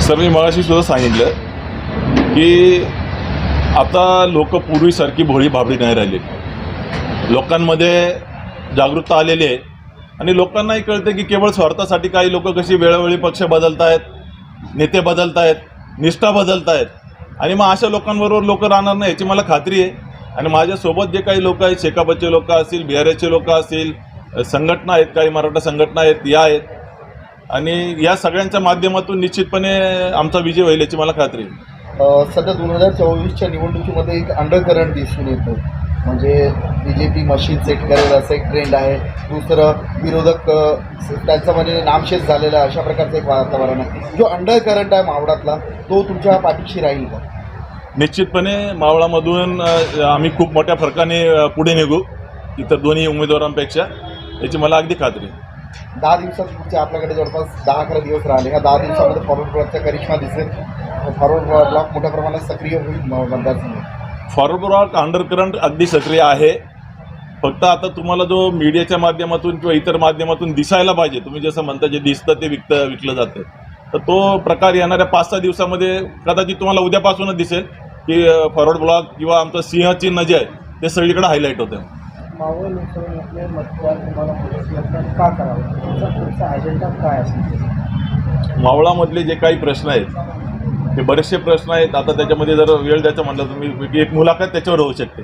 Sir मी मगाशी सुद्धा सांगितलं की आता लोक पूर्वीसारखी भोळी भाबडी नाही राहिली. लोकांमध्ये जागरूकता आलेली आहे. आणि लोकांनाही कळते की केवळ स्वार्थासाठी काही लोक कशी वेळोवेळी पक्ष बदलत आहेत नेते बदलत आहेत निष्ठा बदलत आहेत आणि मग अशा लोकांबरोबर लोक राहणार नाही याची मला खात्री आहे. आणि माझ्यासोबत जे काही लोक आहेत शेकापचे लोक असतील बिहारचे लोक असतील संघटना आहेत काही मराठा संघटना आहेत या आहेत. आणि या सगळ्यांच्या माध्यमातून निश्चितपणे आमचा विजय होईल याची मला खात्री आहे. सध्या दोन हजार चोवीसच्या निवडणुकीमध्ये एक अंडरकरंट दिसून येतो. म्हणजे B J P machine set करेल असं एक ट्रेंड आहे. दुसरं विरोधक त्यांचं म्हणजे नामशेष झालेलं आहे अशा प्रकारचं एक वातावरण आहे. जो अंडरकरंट आहे मावळातला तो तुमच्या पाठीशी राहील का? निश्चितपणे मावळामधून आम्ही खूप मोठ्या फरकाने पुढे निघू इतर दोन्ही उमेदवारांपेक्षा याची मला अगदी खात्री आहे. दहा दिवसात पुढचे आपल्याकडे जवळपास दहा अकरा दिवस राहिले. ह्या दहा दिवसामध्ये फॉरवर्ड ब्लॉकचा करिश्मा दिसेल. फॉरवर्ड ब्लॉक मोठ्या प्रमाणात सक्रिय होईल मतदारसंघात फॉरवर्ड ब्लॉक अंडरकरंट अगदी सक्रिय आहे. फक्त आता तुम्हाला जो मीडियाच्या माध्यमातून किंवा इतर माध्यमातून दिसायला पाहिजे तुम्ही जसं म्हणता जे दिसतं ते विकत विकलं जातं. तर तो प्रकार येणाऱ्या पाच सहा दिवसामध्ये कदाचित तुम्हाला उद्यापासूनच दिसेल की फॉरवर्ड ब्लॉक किंवा आमचं सिंह चिन्ह जे आहे ते सगळीकडे हायलाईट होतं. मावळ लोकसभेमध्ये मतदार तुम्हाला मतदान का करावं? तुमचा अजेंडा काय असेल? मावळामधले जे काही प्रश्न आहेत ते बरेचसे प्रश्न आहेत. आता त्याच्यामध्ये जर वेळ द्यायचं म्हटलं तर मी एक मुलाखत त्याच्यावर होऊ शकते.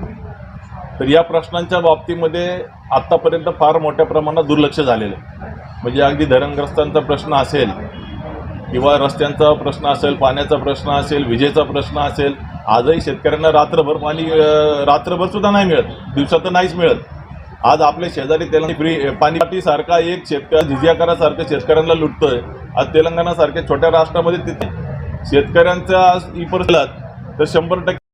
तर या प्रश्नांच्या बाबतीमध्ये आत्तापर्यंत फार मोठ्या प्रमाणात दुर्लक्ष झालेलं आहे. म्हणजे अगदी धरणग्रस्तांचा प्रश्न असेल किंवा रस्त्यांचा प्रश्न असेल पाण्याचा प्रश्न असेल विजेचा प्रश्न असेल आजही शेतकऱ्यांना रात्रभर पाणी रात्रभर सुद्धा नाही मिळत. दिवसात तर नाहीच मिळत. आज आपले शेजारी तेलंगणा फ्री पाणी सारखा एक शेतकरी झिजियाकारासारखं शेतकऱ्यांना लुटतोय. आज तेलंगणासारख्या छोट्या राष्ट्रामध्ये तिथे शेतकऱ्यांचा आज तर शंभर टक्के